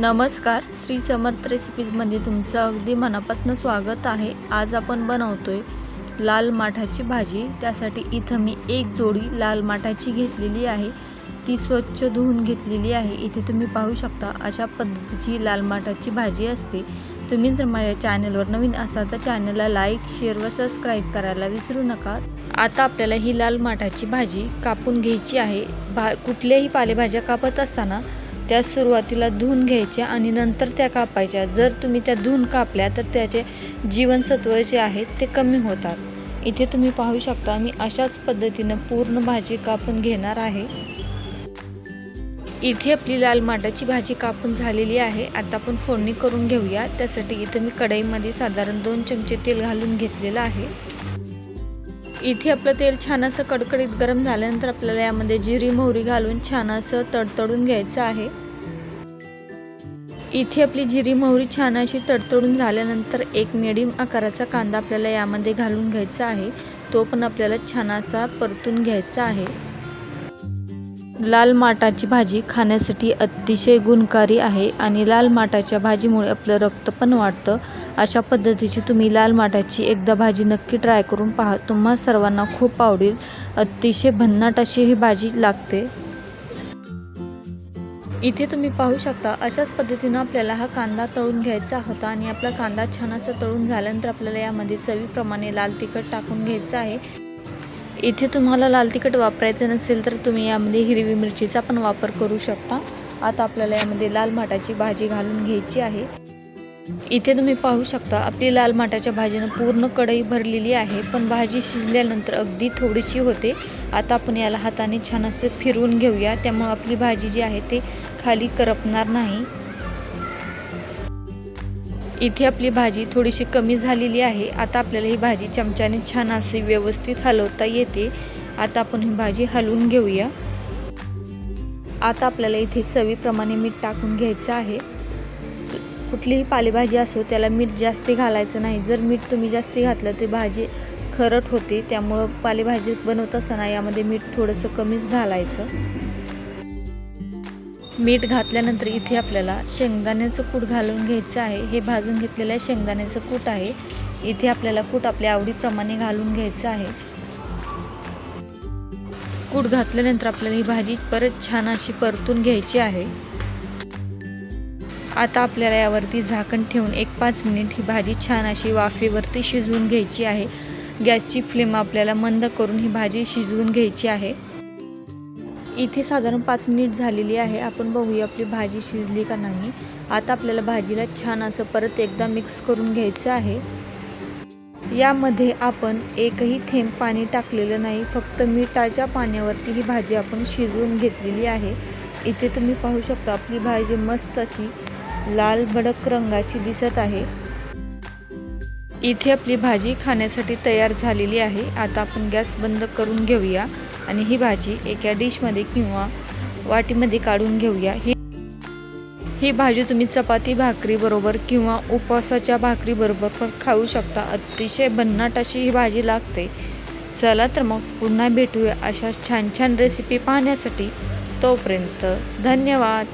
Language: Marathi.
नमस्कार श्री समर्थ रेसिपीजमध्ये तुमचं अगदी मनापासून स्वागत आहे. आज आपण बनवतोय लाल माठाची भाजी. त्यासाठी इथं मी एक जोडी लाल माठाची घेतलेली आहे. ती स्वच्छ धुवून घेतलेली आहे. इथे तुम्ही पाहू शकता अशा पद्धतीची लाल माठाची भाजी असते. तुम्ही जर माझ्या चॅनलवर नवीन असाल तर चॅनलला लाईक शेअर व सबस्क्राईब करायला विसरू नका. आता आपल्याला ही लाल माठाची भाजी कापून घ्यायची आहे. भा कुठल्याही पालेभाज्या कापत असताना त्या सुरुवातीला धुवून घ्यायच्या आणि नंतर त्या कापायच्या. जर तुम्ही त्या धुवून कापल्या तर त्याचे जीवनसत्व जे आहेत ते कमी होतात. इथे तुम्ही पाहू शकता मी अशाच पद्धतीनं पूर्ण भाजी कापून घेणार आहे. इथे आपली लाल माटाची भाजी कापून झालेली आहे. आता आपण फोडणी करून घेऊया. त्यासाठी इथे मी कढईमध्ये साधारण दोन चमचे तेल घालून घेतलेलं आहे. इथे आपलं तेल छान असं कडकडीत गरम झाल्यानंतर आपल्याला यामध्ये जिरी मोहरी घालून छान असं तडतडून घ्यायचं आहे. इथे आपली जिरी मोहरी छान अशी तडतडून झाल्यानंतर एक मिडियम आकाराचा कांदा आपल्याला यामध्ये घालून घ्यायचा आहे. तो पण आपल्याला छान असा परतून घ्यायचा आहे. लाल माटाची भाजी खाण्यासाठी अतिशय गुणकारी आहे आणि लाल माटाच्या भाजीमुळे आपलं रक्त पण वाढतं. अशा पद्धतीची तुम्ही लाल माठाची एकदा भाजी नक्की ट्राय करून पहा. तुम्हा सर्वांना खूप आवडेल. अतिशय भन्नाट अशी ही भाजी लागते. इथे तुम्ही पाहू शकता अशाच पद्धतीनं आपल्याला हा कांदा तळून घ्यायचा होता आणि आपला कांदा छान असा तळून झाल्यानंतर आपल्याला यामध्ये चवीप्रमाणे लाल तिखट टाकून घ्यायचं आहे. इथे तुम्हाला लाल तिखट वापरायचं नसेल तर तुम्ही यामध्ये हिरवी मिरचीचा पण वापर करू शकता. आता आपल्याला यामध्ये लाल माटाची भाजी घालून घ्यायची आहे. इथे तुम्ही पाहू शकता आपली लाल माटाच्या भाजीनं पूर्ण कढई भरलेली आहे पण भाजी शिजल्यानंतर अगदी थोडीशी होते. आता आपण याला हाताने छान असं फिरवून घेऊया. त्यामुळे आपली भाजी जी आहे ते खाली करपणार नाही. इथे आपली भाजी थोडीशी कमी झालेली आहे. आता आपल्याला ही भाजी चमच्याने छान असे व्यवस्थित हलवता येते. आता आपण ही भाजी हलवून घेऊया. आता आपल्याला इथे चवीप्रमाणे मीठ टाकून घ्यायचं आहे. कुठलीही पालेभाजी असो त्याला मीठ जास्त घालायचं नाही. जर मीठ तुम्ही जास्त घातलं तर भाजी खरट होते. त्यामुळं पालेभाजी बनवत असताना यामध्ये मीठ थोडंसं कमीच घालायचं. मीठ घातल्यानंतर इथे आपल्याला शेंगदाण्याचं कूट घालून घ्यायचं आहे. हे भाजून घेतलेलं आहे. शेंगदाण्याचं कूट आहे. इथे आपल्याला कूट आपल्या आवडीप्रमाणे घालून घ्यायचं आहे. कूट घातल्यानंतर आपल्याला ही भाजी परत छान अशी परतून घ्यायची आहे. आता आपल्याला यावरती झाकण ठेवून एक पाच मिनिट ही भाजी छान अशी वाफेवरती शिजवून घ्यायची आहे. गॅसची फ्लेम आपल्याला मंद करून ही भाजी शिजवून घ्यायची आहे. इथे साधारण पाच मिनिट झालेली आहे. आपण बघूया आपली भाजी शिजली का नाही. आता आपल्याला भाजीला छान असं परत एकदा मिक्स करून घ्यायचं आहे. यामध्ये आपण एकही थेंब पाणी टाकलेलं नाही. फक्त मिठाच्या पाण्यावरती ही भाजी आपण शिजवून घेतलेली आहे. इथे तुम्ही पाहू शकता आपली भाजी मस्त अशी लाल भडक रंगाची दिसत आहे. इथे आपली भाजी खाण्यासाठी तयार झालेली आहे. आता आपण गॅस बंद करून घेऊया आणि ही भाजी एका डिशमध्ये किंवा वाटीमध्ये काढून घेऊया. ही ही भाजी तुम्ही चपाती भाकरीबरोबर किंवा उपवासाच्या भाकरीबरोबर पण खाऊ शकता. अतिशय भन्नाट अशी ही भाजी लागते. चला तर मग पुन्हा भेटूया अशा छान छान रेसिपी पाहण्यासाठी. तोपर्यंत धन्यवाद.